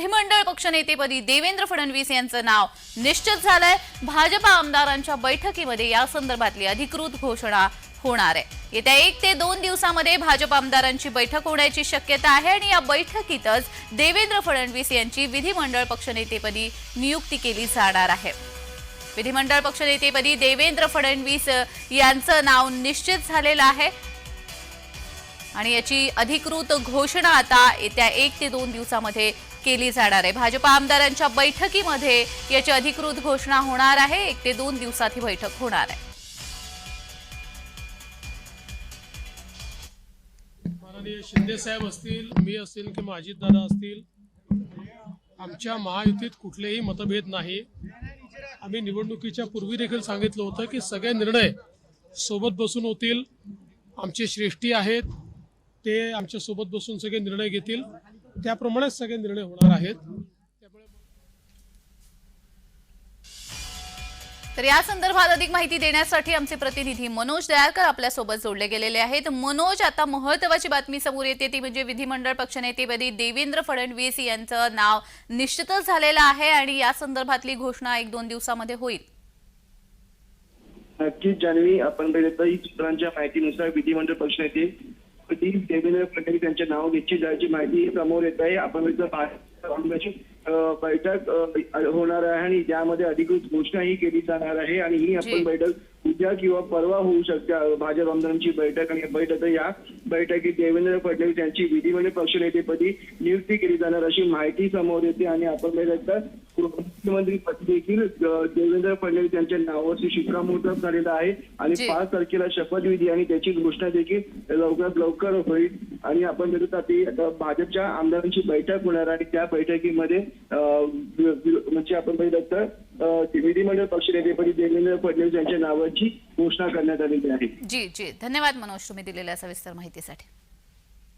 विधिमंडळ पक्षनेतेपदी देवेंद्र फडणवीस यांचं नाव निश्चित झालंय. भाजपा आमदारांच्या बैठकीमध्ये या संदर्भातली अधिकृत घोषणा होणार आहे. येत्या एक ते दोन दिवसामध्ये भाजप आमदारांची बैठक होण्याची शक्यता आहे आणि या बैठकीतच देवेंद्र फडणवीस यांची विधिमंडळ पक्षनेतेपदी नियुक्ती केली जाणार आहे. विधिमंडळ पक्षनेतेपदी देवेंद्र फडणवीस यांचं नाव निश्चित झालेलं आहे. आणि याची अधिकृत घोषणा आता येत्या एक ते दोन दिवसामध्ये केली जाणार आहे. भाजपा आमदारांच्या बैठकीमध्ये याची अधिकृत घोषणा होणार आहे. एक ते दोन दिवसात ही बैठक होणार आहे. माननीय शिंदे साहेब असतील मी असतील किंवा अजितदादा असतील आमच्या महायुतीत कुठलेही मतभेद नाही. आम्ही निवडणुकीच्या पूर्वी देखील सांगितलं होतं की सगळे निर्णय सोबत बसून होतील. आमचे श्रेष्ठी आहेत. ते आमच्यासोबत बसून सगळे निर्णय घेतील. त्याप्रमाणेच सगळे निर्णय होणार आहेत. तर या संदर्भात अधिक माहिती देण्यासाठी आमचे प्रतिनिधी मनोज दयाळकर आपल्यासोबत जोडले गेलेले आहेत. मनोज आता महत्वाची बातमी समोर येते. ती म्हणजे विधिमंडळ पक्षनेतेपदी देवेंद्र फडणवीस यांचं नाव निश्चितच झालेलं आहे आणि या संदर्भातली घोषणा एक दोन दिवसामध्ये होईल. नक्कीच जान्हवी. आपण पहिले तर सूत्रांच्या माहितीनुसार विधिमंडळ पक्षनेते पदी देवेंद्र फडणवीस यांचे नाव निश्चित झाल्याची माहिती समोर येत आहे आपण बैठक होणार आहे आणि त्यामध्ये अधिकृत घोषणा ही केली जाणार आहे आणि ही. आपण बैठक उद्या किंवा परवा होऊ शकते भाजप आमदारांची बैठक आणि बैठक या बैठकीत देवेंद्र फडणवीस यांची विधिमंडळ पक्षनेतेपदी नियुक्ती केली जाणार अशी माहिती समोर येते आणि आपण मुख्यमंत्री पद देखील देवेंद्र फडणवीस यांच्या नावावरती शिक्कामोर्तब झालेलं आहे. आणि. पाच तारखेला शपथविधी आणि त्याची घोषणा देखील लवकरात लवकर होईल. आणि आपण ती भाजपच्या आमदारांची बैठक होणार आणि त्या बैठकीमध्ये म्हणजे आपण बघितलं तर विधिमंडळ पक्षनेतेपदी देवेंद्र फडणवीस यांच्या नावाची घोषणा करण्यात आलेली आहे. जी जी. धन्यवाद मनोज तुम्ही दिलेल्या सविस्तर माहितीसाठी.